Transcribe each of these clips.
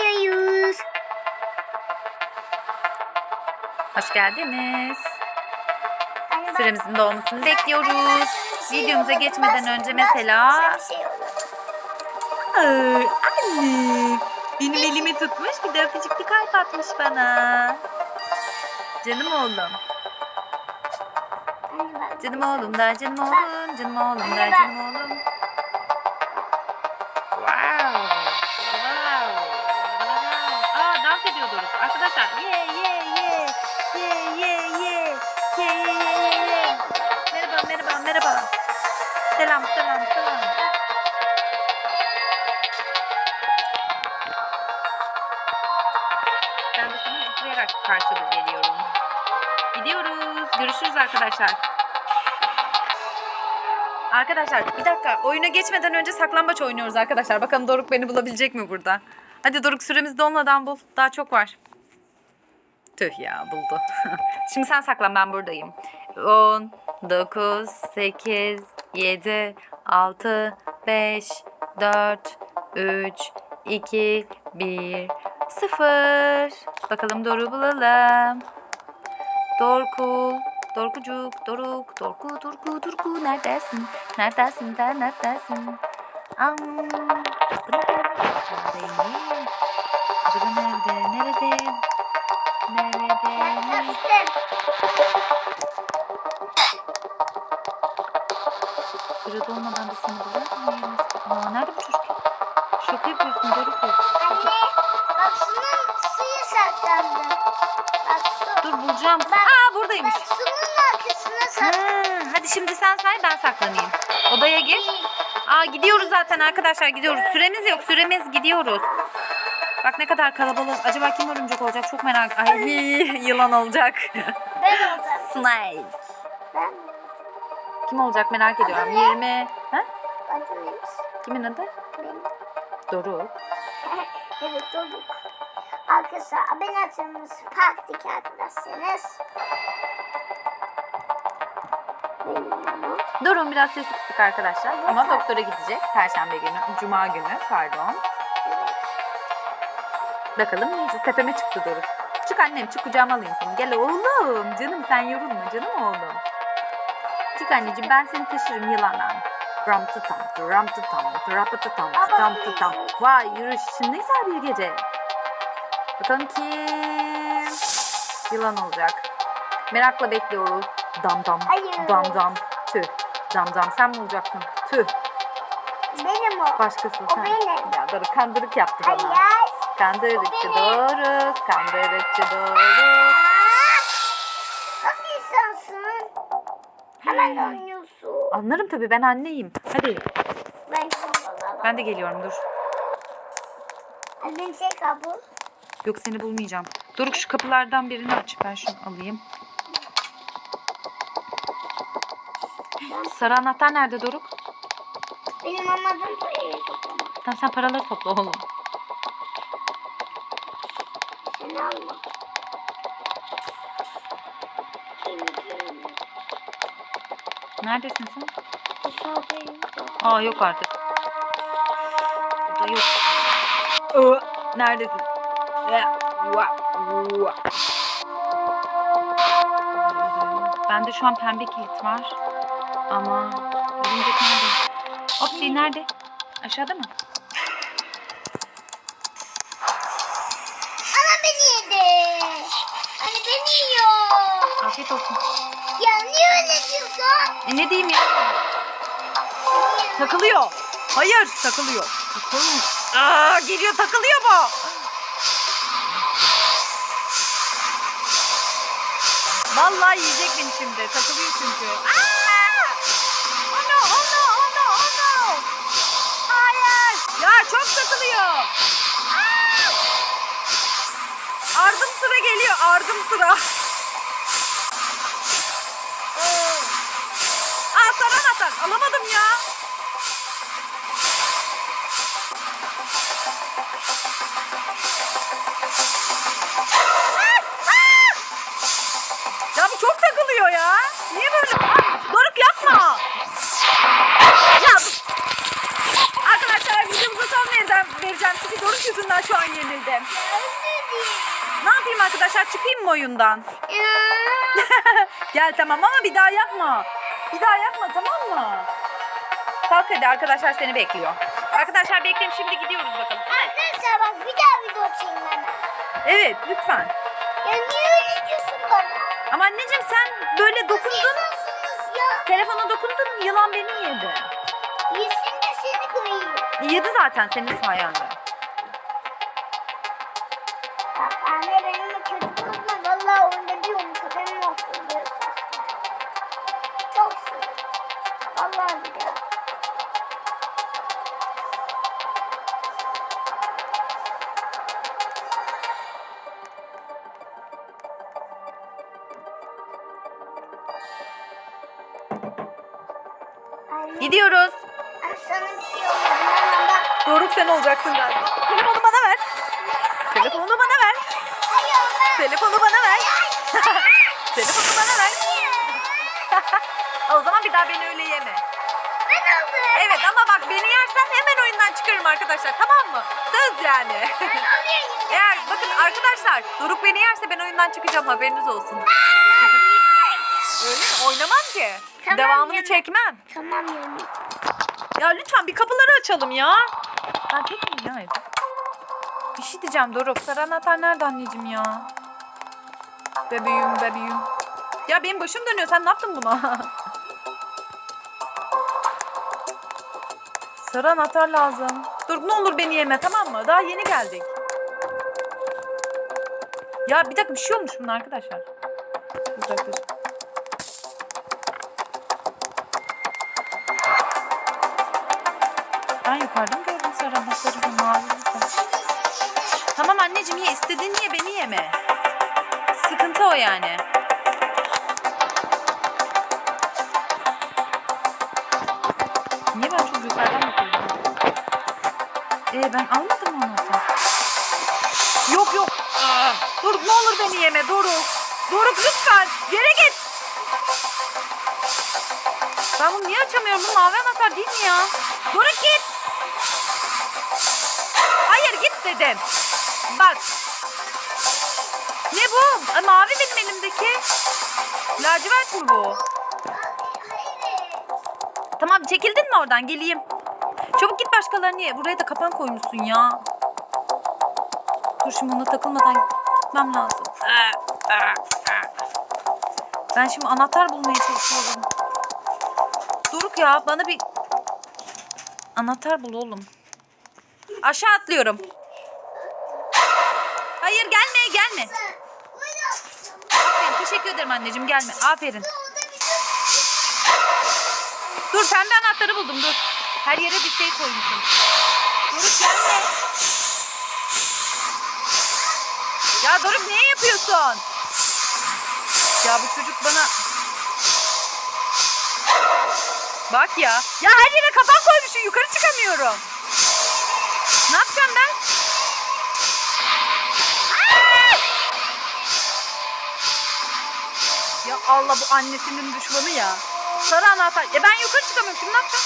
oynuyoruz. Hoş geldiniz. Süremizin dolmasını bekliyoruz. Bak, Videomuza şey geçmeden önce mesela... şey. Ay, anne. Benim elimi tutmuş bir de öpücük bir kalp atmış bana. Canım oğlum. Canım oğlum da canım oğlum. Canım oğlum da canım oğlum. Görüşürüz arkadaşlar. Arkadaşlar bir dakika oyuna geçmeden önce saklambaç oynuyoruz arkadaşlar. Bakalım Doruk beni bulabilecek mi burada? Hadi Doruk süremiz dolmadan bul. Daha çok var. Tüh ya buldu. Şimdi sen saklan ben buradayım. 10, 9, 8, 7, 6, 5, 4, 3, 2, 1, 0. Bakalım Doruk'u bulalım. Dorku, Dorkucuk, Doruk, Dorku, Dorku, Dorku neredesin? Neredesin de neredesin? Am? Neredeyim? Acaba nerede? Nerede? Nerede? Nerede? Sırada olmadan da seni muyum? Aa, nerede bu çocuk? Şaka yapıyorsun Doruk. Anne bak şunun suyu saklandı. Bak su. Dur bulacağım. Bak- Aa buradaymış. Bak sunun arkasına saklandı. Ha, hadi şimdi sen say ben saklanayım. Odaya gir. Aa gidiyoruz zaten arkadaşlar gidiyoruz. Süremiz yok süremiz gidiyoruz. Bak ne kadar kalabalık. Acaba kim örümcek olacak çok merak. Ay yılan olacak. Ben olacağım. Snake. Ben. Kim olacak merak ediyorum. Adı ne? 20. Ha? Adı neymiş? Kimin adı? Benim. Doruk. evet Doruk. Arkadaşlar abone açılmış parktaki arkadaşlarınız. Doruk'un biraz sesi kısık arkadaşlar. Ama doktora gidecek. Perşembe günü. Cuma günü pardon. Bakalım ne yiyeceğiz? Tepeme çıktı Doruk. Çık annem çık kucağıma alayım seni. Gel oğlum. Canım sen yorulma canım oğlum. Çık anneciğim ben seni taşırım yılanla. Ram tutam, ram tutam, ram tutam, tutam tutam. Vay yürüyüşün ne güzel bir gece. Bakalım kim yılan olacak. Merakla bekliyoruz. Dam dam, Hayır. dam dam, tüh. Dam dam sen mi olacaksın? Tüh. Benim o. Başkası O sen. benim. Ya Doruk kandırık yaptı bana. Hayır. Kandırıkçı O benim. Doruk, kandırıkçı. Aa! Nasıl insansın? Hemen oynuyorsun. Anlarım tabii ben anneyim. Hadi Ben ben de geliyorum dur. Ben şey kabul. Yok seni bulmayacağım. Doruk şu kapılardan birini aç. Ben şunu alayım. Sarı anahtar nerede Doruk? Benim amadım parayı toplamak. Tamam sen paraları topla oğlum. Sen alma. Neredesin sen? Dışarıdayım. Aa yok artık. Burada yok. Aa, neredesin? Bende şu an pembe kilit var. Ama örümcek nerede? Opsi nerede? Aşağıda mı? Ana beni yedi. Anne beni yiyor. Afiyet olsun. Ya niye öyle diyorsun? E ne diyeyim ya? Takılıyor. Hayır takılıyor. Takılmıyor. Aa geliyor takılıyor bu. Vallahi yiyecek beni şimdi. Takılıyor çünkü. Aa! Aa! Ardım sıra geliyor. Ardım sıra. Aa sarı anahtar. Alamadım. Ya çıkayım mı oyundan? Gel tamam ama bir daha yapma. Bir daha yapma tamam mı? Kalk hadi arkadaşlar seni bekliyor. Arkadaşlar bekleyin şimdi gidiyoruz bakalım. Arkadaşlar bak bir daha video çekin hemen. Evet lütfen. Ya niye öyle diyorsun bana? Ama anneciğim sen böyle dokundun. İnsansınız ya. Telefona dokundun yılan beni yedi. Yesin de seni koyayım. Yedi zaten senin sayende. Gidiyoruz. anne sana bir şey olmadı. Doruk sen olacaksın galiba. Telefonu bana ver. Telefonu bana ver. Telefonu bana ver. Telefonu bana ver. o zaman bir daha beni öyle yeme. Ben aldım. Evet ama bak beni yersen hemen oyundan çıkarım arkadaşlar tamam mı? Söz yani. Eğer bakın arkadaşlar Doruk beni yerse ben oyundan çıkacağım haberiniz olsun. Öyle mi? Oynamam ki. Tamam, Devamını yeme. çekmem. Tamam yemin. Ya lütfen bir kapıları açalım ya. Ben miyim ya evde? Bir şey diyeceğim Doruk. Sarı anahtar nerede anneciğim ya? Bebeğim bebeğim. Ya benim başım dönüyor. Sen ne yaptın buna? Sarı anahtar lazım. Dur ne olur beni yeme tamam mı? Daha yeni geldik. Ya bir dakika bir şey olmuş bunun arkadaşlar. Uzaklaş. İstediğin ye beni yeme. Sıkıntı o yani. Niye ben çok yukarıdan bakıyorum? Ee ben almadım anahtarı? Yok yok. Aa, Doruk ne olur beni yeme Doruk. Doruk lütfen geri git. Ben bunu niye açamıyorum? Bu mavi anahtar değil mi ya? Doruk git. Hayır git dedim. Bak. Bu? Aa, mavi benim elimdeki. Lacivert mi bu? Tamam çekildin mi oradan? Geleyim. Çabuk git başkalarını ye. Buraya da kapan koymuşsun ya. Dur şimdi ona takılmadan gitmem lazım. Ben şimdi anahtar bulmaya çalışıyorum. Doruk ya bana bir anahtar bul oğlum. Aşağı atlıyorum. Hayır gelme gelme. Aferin teşekkür ederim anneciğim gelme. Aferin. Dur pembe anahtarı buldum dur. Her yere bir şey koymuşum. Doruk gelme. Ya Doruk niye yapıyorsun? Ya bu çocuk bana... Bak ya. Ya her yere kapan koymuşsun. Yukarı çıkamıyorum. Ne yapacağım ben? Ya Allah bu annesinin düşmanı ya. Sarı anahtar. Ya ben yukarı çıkamıyorum. Şimdi ne yapacağım?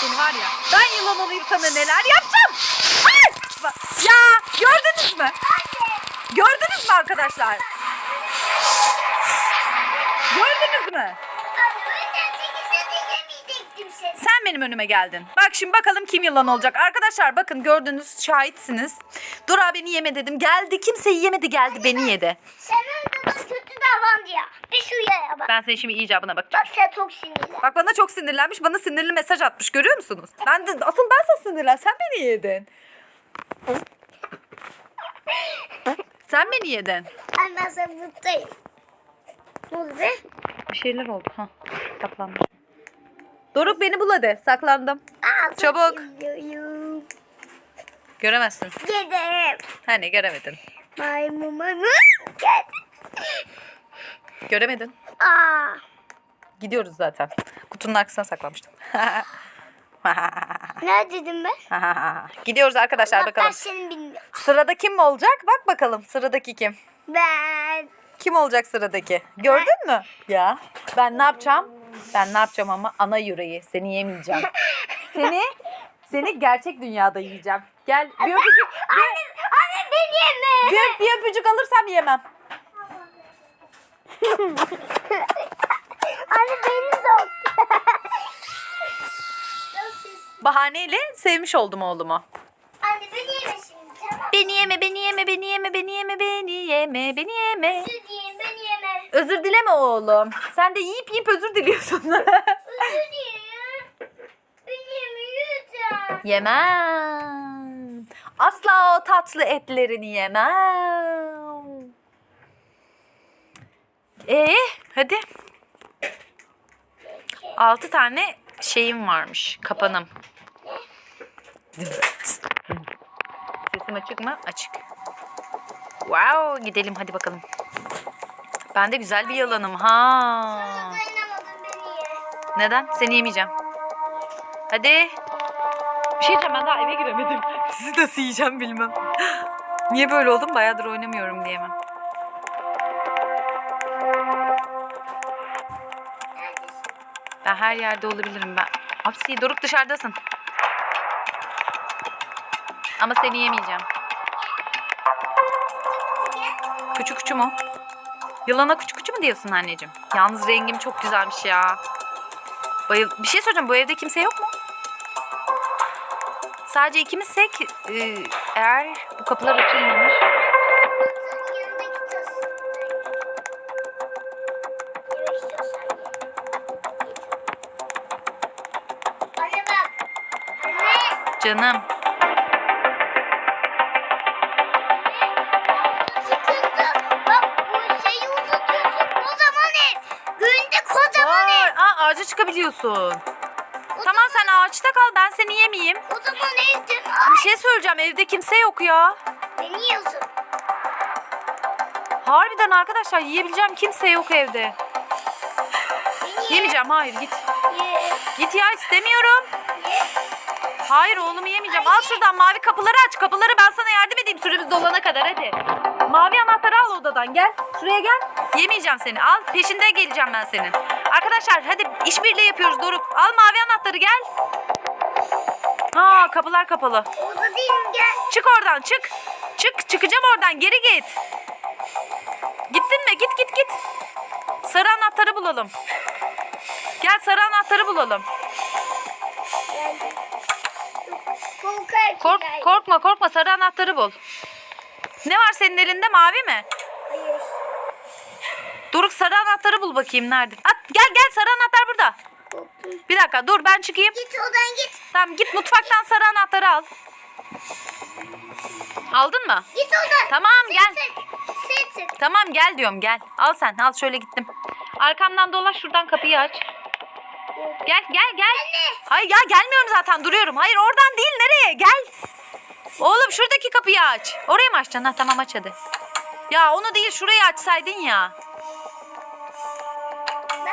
Seni var ya. Ben yılan olayım sana neler yapacağım. Ay! Ya gördünüz mü? Gördünüz mü arkadaşlar? Gördünüz mü? Sen benim önüme geldin. Bak şimdi bakalım kim yılan olacak. Arkadaşlar bakın gördünüz şahitsiniz. Dura beni yeme dedim. Geldi kimseyi yemedi geldi beni yedi. Sen davrandı ya. Bir şuraya bak. Ben senin şimdi icabına bak. Bak sen çok sinirli. Bak bana çok sinirlenmiş. Bana sinirli mesaj atmış. Görüyor musunuz? Ben de asıl ben sana sinirlen. Sen beni yedin. Sen beni yedin. Ay ben sana mutluyum. Be? Bir şeyler oldu. Ha. Saklandım. Doruk beni bul hadi. Saklandım. Aa, Çabuk. Göremezsin. Gidelim. Hani göremedin. Maymumanı. Gel. Göremedin. Aa. Gidiyoruz zaten. Kutunun arkasına saklanmıştım. Ne dedim ben? Gidiyoruz arkadaşlar Bak ben bakalım. seni bilmiyorum. Sırada kim olacak? Bak bakalım sıradaki kim? Ben. Kim olacak sıradaki? Gördün mü? Ya ben ne yapacağım? Ben ne yapacağım ama ana yüreği. Seni yemeyeceğim. Seni Seni gerçek dünyada yiyeceğim. Gel bir öpücük. Anne, anne beni yeme. Bir, bir öpücük alırsam yemem. Anne beni sok. Bahaneyle sevmiş oldum oğlumu. anne beni yeme şimdi tamam. Beni yeme, beni yeme, beni yeme, beni yeme, beni yeme, beni yeme. Özür dileyim beni yeme. Özür dileme oğlum. Sen de yiyip yiyip özür diliyorsun. Özür dileyim. Beni yeme lütfen. yemem. Asla o tatlı etlerini yemem. 6 tane şeyim varmış. Kapanım. Sesim açık mı? Açık. Wow gidelim hadi bakalım. Ben de güzel bir yalanım. Ha. Neden? Seni yemeyeceğim. Hadi. Bir şey diyeceğim ben daha eve giremedim. Sizi nasıl yiyeceğim bilmem. Niye böyle oldum? Bayağıdır oynamıyorum diye mi? Ben her yerde olabilirim ben. Hapsi Doruk dışarıdasın. Ama seni yemeyeceğim. Küçük küçük mu? Yılana küçük küçük mü diyorsun anneciğim? Yalnız rengim çok güzelmiş ya. Bayıl bir şey soracağım bu evde kimse yok mu? Sadece ikimizsek e, eğer bu kapılar açılmamış. Ev. Vay, aa, ağaca çıkabiliyorsun. Tamam sen ağaçta kal ben seni yemeyeyim. Kocaman evdim. Bir şey söyleyeceğim evde kimse yok ya. Beni yiyorsun. Harbiden arkadaşlar yiyebileceğim kimse yok evde. Beni ye. Yemeyeceğim hayır git. Ye. Git ya istemiyorum. Hayır oğlumu yemeyeceğim. Al şuradan mavi kapıları aç. Kapıları ben sana yardım edeyim süremiz dolana kadar hadi. Mavi anahtarı al odadan gel. Şuraya gel. Yemeyeceğim seni. Al peşinde geleceğim ben senin. Arkadaşlar hadi işbirliği yapıyoruz Doruk. Al mavi anahtarı gel. Ha kapılar kapalı. Değilim gel. Çık oradan çık. Çık çıkacağım oradan geri git. Gittin mi? Git git git. Sarı anahtarı bulalım. Gel sarı anahtarı bulalım. Geldim. Kork, korkma korkma sarı anahtarı bul. Ne var senin elinde mavi mi? Hayır. Doruk sarı anahtarı bul bakayım nerede? At gel gel sarı anahtar burada. Korktum. Bir dakika dur ben çıkayım. Git oradan git. Tamam git mutfaktan sarı anahtarı al. Aldın mı? Git oradan. Tamam gel. Sık. Sık. Tamam gel diyorum gel. Al sen al şöyle gittim. Arkamdan dolaş şuradan kapıyı aç. Gel gel gel. Anne. Hayır ya gelmiyorum zaten duruyorum. Hayır oradan değil nereye gel. Oğlum şuradaki kapıyı aç. Orayı mı açacaksın? Ha, tamam aç hadi. Ya onu değil şurayı açsaydın ya.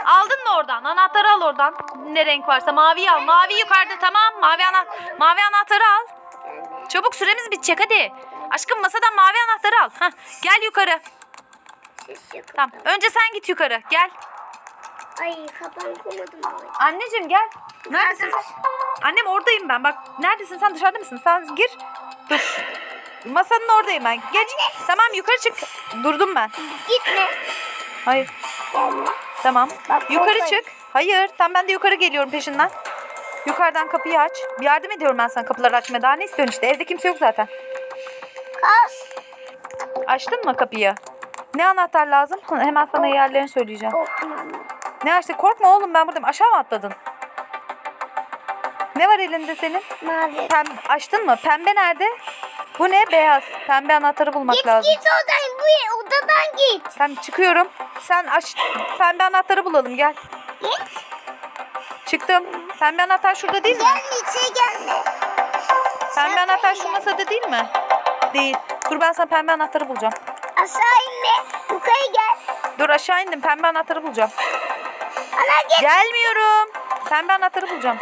Aldın mı oradan? Anahtarı al oradan. Ne renk varsa maviyi al. Mavi yukarıda tamam. Mavi ana mavi anahtarı al. Çabuk süremiz bitecek hadi. Aşkım masadan mavi anahtarı al. Hah, gel yukarı. Tamam. Önce sen git yukarı. Gel. Ay kafamı koymadım. Anneciğim gel. Neredesin? Annem oradayım ben. Bak neredesin sen dışarıda mısın? Sen gir. Dur. Masanın oradayım ben. Geç. Tamam yukarı çık. Durdum ben. Gitme. Hayır. Tamam. Bak, Yukarı korkmayın. çık. Hayır. Tam ben de yukarı geliyorum peşinden. Yukarıdan kapıyı aç. Bir yardım ediyorum ben sana kapıları açmaya. Daha ne istiyorsun işte? Evde kimse yok zaten. Kas. Açtın mı kapıyı? Ne anahtar lazım? Hemen sana yerlerini söyleyeceğim. Korktum anne. Ne açtı? Korkma oğlum ben buradayım. Aşağı mı atladın? Ne var elinde senin? Mavi. Pem açtın mı? Pembe nerede? Bu ne? Beyaz. Pembe anahtarı bulmak Git lazım. git oradan. Bu odadan git. Tamam çıkıyorum. Sen aç. Pembe anahtarı bulalım gel. Git. Çıktım. Pembe anahtar şurada değil mi? Gelme içeri gelme. Pembe sen anahtar şu masada değil mi? Değil. Dur ben sana pembe anahtarı bulacağım. Aşağı inme. Yukarı gel. Dur aşağı indim. Pembe anahtarı bulacağım. Ana git. Gelmiyorum. Pembe anahtarı bulacağım.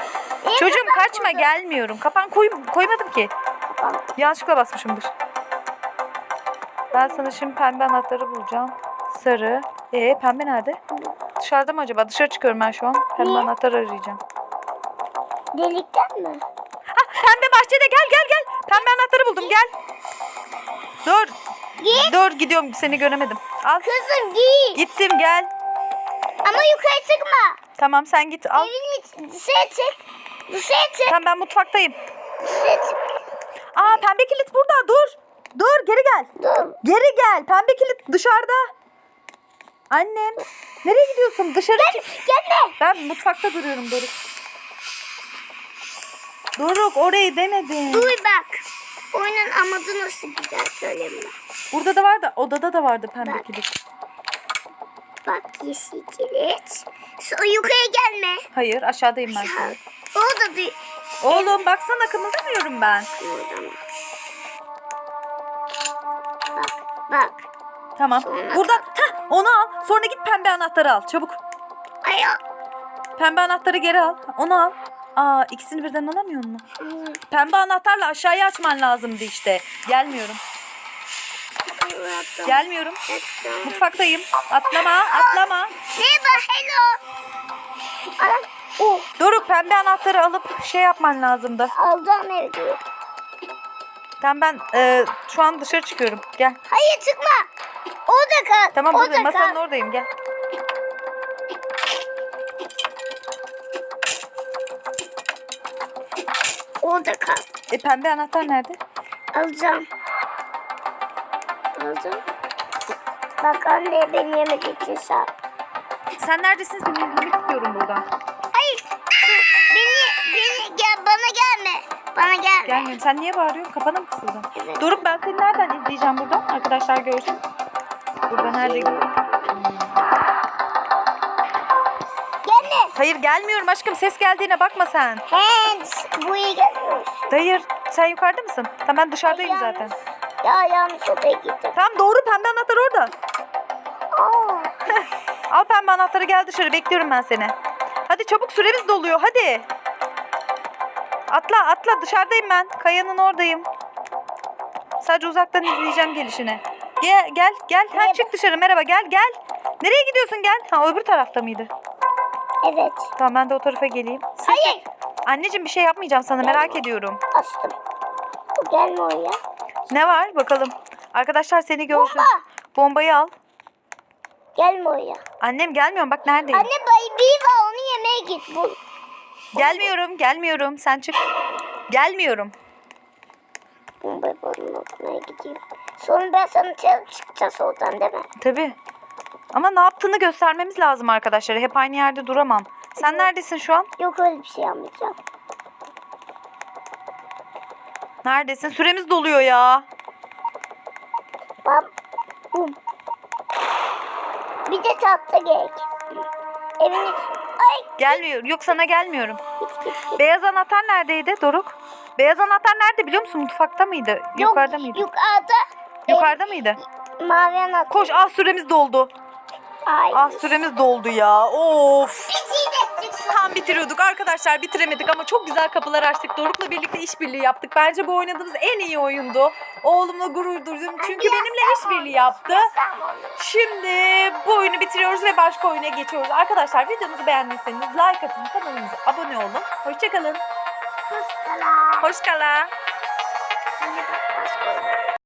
Niye Çocuğum kapan kaçma koydun? gelmiyorum. Kapan koy, koymadım ki. Kapan. Yanlışlıkla basmışımdır. Ben sana şimdi pembe anahtarı bulacağım. Sarı. Ee pembe nerede? Dışarıda mı acaba? Dışarı çıkıyorum ben şu an. Pembe Niye? anahtar arayacağım. Delikten mi? Ha pembe bahçede gel gel gel. Pembe anahtarı buldum gel. Dur. Git. Dur gidiyorum seni göremedim. Al. Kızım git. Gittim gel. Ama yukarı çıkma. Tamam sen git al. Evin iç, dışarı çık. Dışarı çık. Tamam ben mutfaktayım. Dışarı çık. Aa pembe kilit burada dur. Dur geri gel. Dur. Geri gel. Pembe kilit dışarıda. Annem. Nereye gidiyorsun? Dışarı çık. Gelme. Ben mutfakta duruyorum Doruk. Doruk orayı denedim. Dur bak. Oyunun amacı nasıl güzel söyleyeyim ben. Burada da vardı. Odada da vardı pembe Bak. kilit. Bak yeşil kilit. Sonra yukarı gelme. Hayır aşağıdayım ben. şu an. Orada bir Oğlum baksana kımıldamıyorum ben. kımıldama. Bak bak. Tamam. Sonra- Buradan heh, onu al. Sonra git pembe anahtarı al. Çabuk. Ay Pembe anahtarı geri al. Onu al. Aa ikisini birden alamıyor mu? Pembe anahtarla aşağıya açman lazımdı işte. Gelmiyorum. Gelmiyorum. Mutfaktayım. Atlama, atlama. Merhaba hello. Oh. Doruk pembe anahtarı alıp şey yapman lazımdı. Alacağım evde. Tamam ben e, şu an dışarı çıkıyorum. Gel. Hayır çıkma. Orada kal. Tamam orada buradayım. Masanın kal. oradayım. Gel. Orada kal. E pembe anahtar nerede? Alacağım. Alacağım. Bak anne beni yemek için sağ. Sen neredesin? Seni izlemek istiyorum buradan. Hayır. Beni, beni gel bana gelme. Bana gelme. Gelmiyorum. Sen niye bağırıyorsun? Kafana mı kısıldın? Evet. Doruk ben seni nereden izleyeceğim buradan? Arkadaşlar görsün. Burada nerede görüyorsun? Gelme. Hayır gelmiyorum aşkım. Ses geldiğine bakma sen. Hands. Buraya gelmiyorsun. Hayır. Sen yukarıda mısın? Tamam ben dışarıdayım Ay, zaten. Ya yanlış odaya gittim. Tamam doğru pembe anahtar orada. Aa. Al pembe anahtarı gel dışarı. Bekliyorum ben seni. Hadi çabuk süremiz doluyor. Hadi. Atla atla dışarıdayım ben. Kayanın oradayım. Sadece uzaktan izleyeceğim gelişini. Gel gel gel. Ha, Merhaba. çık dışarı merhaba gel gel. Nereye gidiyorsun gel. Ha öbür tarafta mıydı? Evet. Tamam ben de o tarafa geleyim. Hayır. Anneciğim bir şey yapmayacağım sana merak ediyorum. Açtım. O gelme oraya. Ne var bakalım. Arkadaşlar seni görsün. Bomba. Bombayı al. Gelme oraya. Annem gelmiyorum bak neredeyim. Anne baby var onu yemeye git. Bul. Gelmiyorum gelmiyorum sen çık. Gelmiyorum. Bombayı bulmaya gideyim. Sonra ben sana çıkacağız oradan değil mi? Tabii. Ama ne yaptığını göstermemiz lazım arkadaşlar. Hep aynı yerde duramam. Sen neredesin şu an? Yok öyle bir şey yapmayacağım. Neredesin? Süremiz doluyor ya. Bam. Bum. Bir de tatlı gerek. Evin içi. Ay. Gelmiyor. Yok sana gelmiyorum. Git git git. Beyaz anahtar neredeydi Doruk? Beyaz anahtar nerede biliyor musun? Mutfakta mıydı? Yukarıda mıydı? Yukarıda. Yukarıda mıydı? Mavi anahtar. Koş. Ah süremiz doldu. Ay. Ah süremiz doldu ya. Of. Tam bitiriyorduk arkadaşlar bitiremedik ama çok güzel kapılar açtık. Doruk'la birlikte işbirliği yaptık. Bence bu oynadığımız en iyi oyundu. Oğlumla gurur duydum çünkü benimle işbirliği yaptı. Şimdi bu oyunu bitiriyoruz ve başka oyuna geçiyoruz. Arkadaşlar videomuzu beğendiyseniz like atın, kanalımıza abone olun. Hoşçakalın. Kız kala.